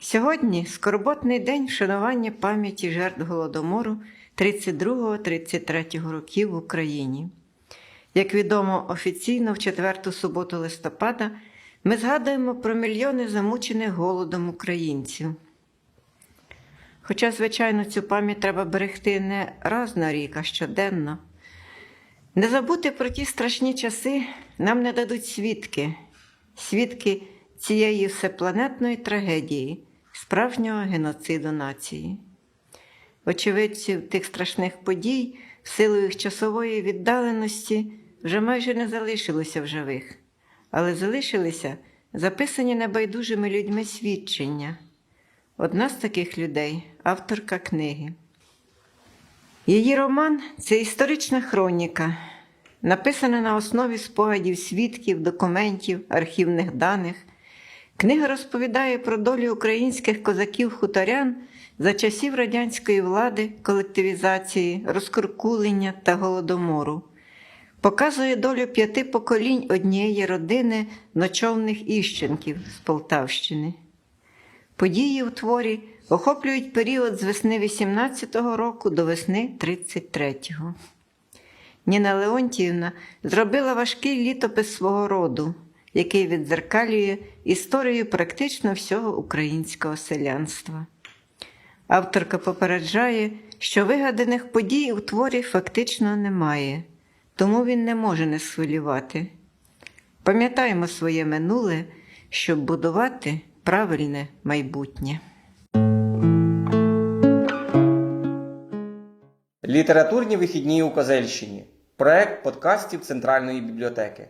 Сьогодні скорботний день вшанування пам'яті жертв Голодомору 32-33 років в Україні. Як відомо офіційно, в четверту суботу листопада ми згадуємо про мільйони замучених голодом українців. Хоча, звичайно, цю пам'ять треба берегти не раз на рік, а щоденно. Не забути про ті страшні часи нам не дадуть свідки, свідки цієї всепланетної трагедії, справжнього геноциду нації. Очевидців тих страшних подій, в силу їх часової віддаленості, вже майже не залишилося в живих, але залишилися записані небайдужими людьми свідчення. Одна з таких людей авторка книги. Її роман це історична хроніка, написана на основі спогадів свідків, документів, архівних даних. Книга розповідає про долю українських козаків-хуторян за часів радянської влади, колективізації, розкуркулення та голодомору. Показує долю п'яти поколінь однієї родини ночовних іщенків з Полтавщини. Події у творі охоплюють період з весни 18-го року до весни 33-го. Ніна Леонтіївна зробила важкий літопис свого роду, який віддзеркалює історію практично всього українського селянства. Авторка попереджає, що вигаданих подій у творі фактично немає, тому він не може не схвилювати. Пам'ятаємо своє минуле, щоб будувати правильне майбутнє. Літературні вихідні у Козельщині. Проект подкастів Центральної бібліотеки.